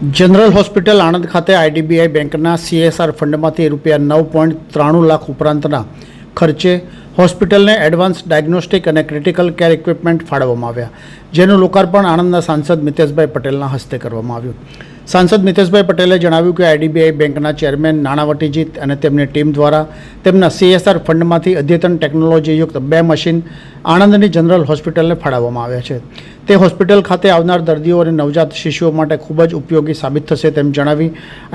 General hospital Anand ખાતે IDBI બેંકના CSR ફંડમાંથી રૂપિયા નવ પોઈન્ટ ત્રાણું લાખ ઉપરાંતના ખર્ચે હોસ્પિટલને એડવાન્સ ડાયગ્નોસ્ટિક અને ક્રિટિકલ કેર ઇક્વિપમેન્ટ ફાળવવામાં આવ્યા, જેનું લોકાર્પણ આણંદના સાંસદ મિતેશભાઈ પટેલના હસ્તે કરવામાં આવ્યું. સાંસદ મિતેશભાઈ પટેલે જણાવ્યું કે આઈડીબીઆઈ બેંકના ચેરમેન નાણાવટીજી અને તેમની ટીમ દ્વારા તેમના સીએસઆર ફંડમાંથી અદ્યતન ટેકનોલોજીયુક્ત બે મશીન આણંદની જનરલ હોસ્પિટલને ફાળવવામાં આવ્યા છે. તે હોસ્પિટલ ખાતે આવનાર દર્દીઓ અને નવજાત શિશુઓ માટે ખૂબ જ ઉપયોગી સાબિત થશે તેમ જણાવી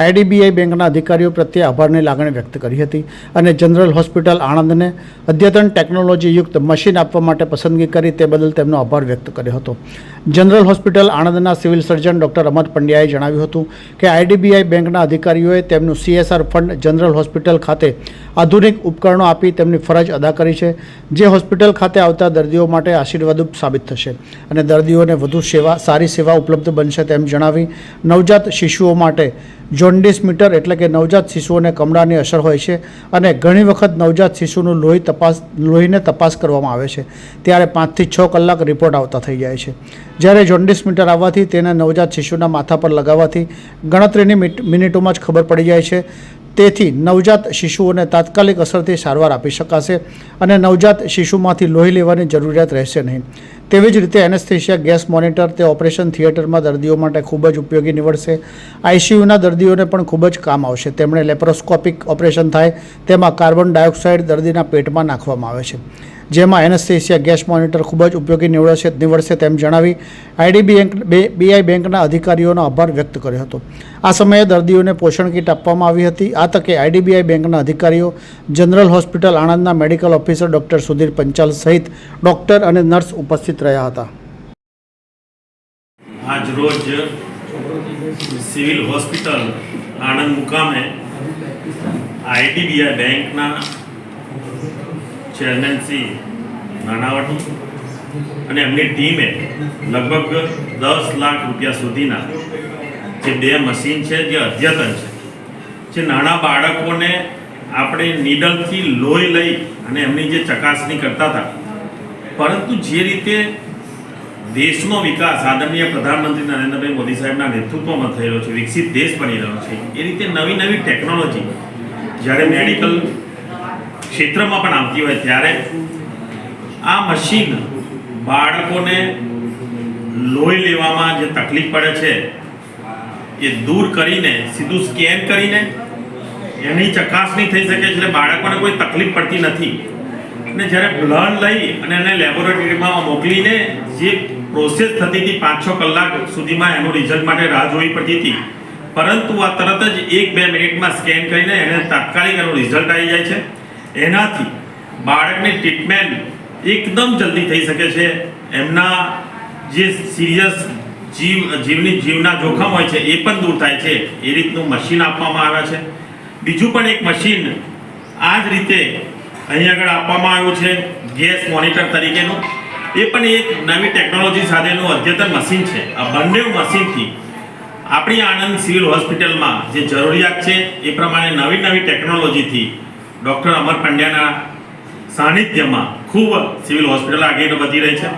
આઈડીબીઆઈ બેંકના અધિકારીઓ પ્રત્યે આભારની લાગણી વ્યક્ત કરી હતી અને જનરલ હોસ્પિટલ આણંદને અદ્યતન ટેકનોલોજીયુક્ત મશીન આપવા માટે પસંદગી કરી તે બદલ તેમનો આભાર વ્યક્ત કર્યો હતો. જનરલ હોસ્પિટલ આણંદના સિવિલ સર્જન ડૉક્ટર અમર પંડ્યાએ જણાવ્યું હતું કે આઈડીબીઆઈ બેંકના અધિકારીઓએ તેમનું સીએસઆર ફંડ જનરલ હોસ્પિટલ ખાતે આધુનિક ઉપકરણો આપી તેમની ફરજ અદા કરી છે, જે હોસ્પિટલ ખાતે આવતા દર્દીઓ માટે આશીર્વાદરૂપ સાબિત થશે અને દર્દીઓને વધુ સેવા, સારી સેવા ઉપલબ્ધ બનશે તેમ જણાવી નવજાત શિશુઓ માટે જોન્ડિસ મીટર એટલે કે નવજાત શિશુઓને કમળાની અસર હોય છે અને ઘણી વખત નવજાત શિશુનું લોહી તપાસ, લોહીને તપાસ કરવામાં આવે છે. ત્યારે પાંચથી છ કલાક રિપોર્ટ આવતા થઈ જાય છે. જ્યારે જોન્ડિસ મીટર આવવાથી તેને નવજાત શિશુના માથા પર લગાવવાથી ગણતરીની મિનિટોમાં જ ખબર પડી જાય છે. તેથી નવજાત શિશુઓને તાત્કાલિક અસરથી સારવાર આપી શકાશે અને નવજાત શિશુમાંથી લોહી લેવાની જરૂરિયાત રહેશે નહીં. તેવી જ રીતે એનેસ્થેશિયા ગેસ મોનિટર તે ઓપરેશન થિયેટરમાં દર્દીઓ માટે ખૂબ જ ઉપયોગી નીવડશે. આઈસીયુના દર્દીઓને પણ ખૂબ જ કામ આવશે. તેમણે લેપ્રોસ્કોપિક ઓપરેશન થાય તેમાં કાર્બન ડાયોક્સાઇડ દર્દીના પેટમાં નાખવામાં આવે છે. જેમાં એનેસ્થેસિયા ગેસ મોનિટર ખૂબ જ ઉપયોગી નીવડશે નીવડશે તેમ જણાવી આઈડી બેંક બીઆઈ બેંકના અધિકારીઓનો આભાર વ્યક્ત કર્યો હતો. આ સમયે દર્દીઓને પોષણ કીટ આપવામાં આવી હતી. આ તકે આઈડીબીઆઈ બેંકના અધિકારીઓ, general hospital આણંદના medical officer doctor Sudhir Panchal સહિત ડૉક્ટર અને નર્સ ઉપસ્થિત રહ્યા હતા. આજ સિવિલ હોસ્પિટલ આણંદ મુકામે આઈડીબીઆઈ બેંકના ચેરમેન શ્રી નાનાવટી અને એમની ટીમે લગભગ દસ લાખ રૂપિયા સુધીના જે બે મશીન છે, જે અદ્યતન છે, જે નાના બાળકોને આપણે નીડલથી લોહી લઈ અને એમની જે ચકાસણી કરતા હતા. પરંતુ જે રીતે દેશનો વિકાસ આદરણીય પ્રધાનમંત્રી નરેન્દ્રભાઈ મોદી સાહેબના નેતૃત્વમાં થઈ છે, વિકસિત દેશ બની રહ્યો છે, એ રીતે નવી નવી ટેકનોલોજી જ્યારે મેડિકલ ક્ષેત્રમાં પણ આવતી હોય ત્યારે આ મશીન બાળકોને લોહી લેવામાં જે તકલીફ પડે છે, એ દૂર કરીને, સીધું સ્કેન કરીને એની ચકાસણી થઈ શકે એટલે બાળકોને કોઈ તકલીફ પડતી નથી. અને જ્યારે બ્લડ લઈ અને એને લેબોરેટરીમાં મોકલીને જે પ્રોસેસ થતી હતી પાંચ છ કલાક સુધીમાં એનું રિઝલ્ટ માટે રાહ જોવી પડતી હતી. પરંતુ આ તરત જ એક બે મિનિટમાં સ્કેન કરીને એને તાત્કાલિક એનું રિઝલ્ટ આવી જાય છે. એનાથી બાળકની ટ્રીટમેન્ટ એકદમ જલ્દી થઈ શકે છે. એમના જે સિરિયસ જીવ, જીવની, જીવના જોખમ હોય છે, એ પણ દૂર થાય છે. એ રીતનું મશીન આપવામાં આવે છે. બીજું પણ એક મશીન આ જ રીતે અહીં આગળ આપવામાં આવ્યું છે, ગેસ મોનિટર તરીકેનું. એ પણ એક નવી ટેકનોલોજી સાથેનું અદ્યતન મશીન છે. આ બંને મશીનથી આપણી આણંદ સિવિલ હોસ્પિટલમાં જે જરૂરિયાત છે, એ પ્રમાણે નવી નવી ટેકનોલોજીથી ડૉક્ટર અમર પંડ્યાના સાનિધ્યમાં ખૂબ સિવિલ હોસ્પિટલ આગળ વધી રહી છે.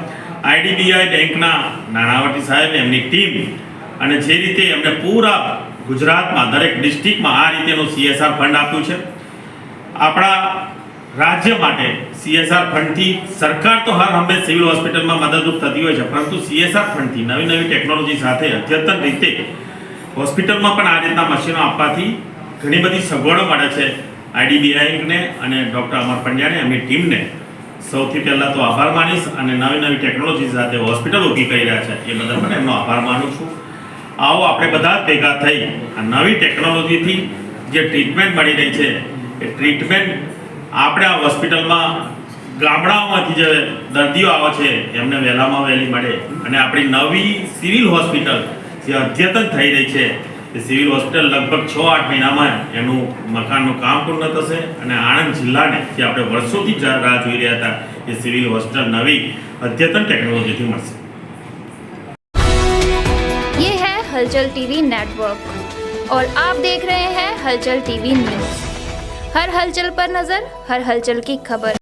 આઈડીબીઆઈ બેંકના નાણાવટી સાહેબ, એમની ટીમ અને જે રીતે એમને પૂરા ગુજરાતમાં, દરેક ડિસ્ટ્રિક્ટમાં આ રીતેનું સીએસઆર ફંડ આપ્યું છે. આપણા રાજ્ય માટે સીએસઆર ફંડથી સરકાર તો હર હંમેશ સિવિલ હોસ્પિટલમાં મદદરૂપ થતી હોય છે, પરંતુ સીએસઆર ફંડથી નવી નવી ટેકનોલોજી સાથે અદ્યતન રીતે હોસ્પિટલમાં પણ આ રીતના મશીનો આપવાથી ઘણી બધી સગવડો મળે છે. આઈડીબીઆઈને અને ડૉક્ટર અમર પંડ્યાને એમની ટીમને સૌથી પહેલાં તો આભાર માનીશ અને નવી નવી ટેકનોલોજી સાથે હોસ્પિટલ ઊભી કરી રહ્યા છે. એ બદલ પણ એમનો આભાર માનું છું. આવો આપણે બધા ભેગા થઈ આ નવી ટેકનોલોજીથી જે ટ્રીટમેન્ટ મળી રહી છે, એ ટ્રીટમેન્ટ આપણે આ હોસ્પિટલમાં ગામડાઓમાંથી જે દર્દીઓ આવે છે, એમને વહેલામાં વહેલી મળે. અને આપણી નવી સિવિલ હોસ્પિટલ જે અદ્યતન થઈ રહી છે એ સિવિલ હોસ્પિટલ લગભગ છ આઠ મહિનામાં એનું મકાનનું કામ પૂર્ણ થશે અને આણંદ જિલ્લાને જે આપણે વર્ષોથી જ રાહ જોઈ રહ્યા હતા એ સિવિલ હોસ્પિટલ નવી અદ્યતન ટેકનોલોજીથી મળશે ये है हलचल टीवी नेटवर्क और आप देख रहे हैं हलचल टीवी न्यूज हर हलचल पर नजर हर हलचल की खबर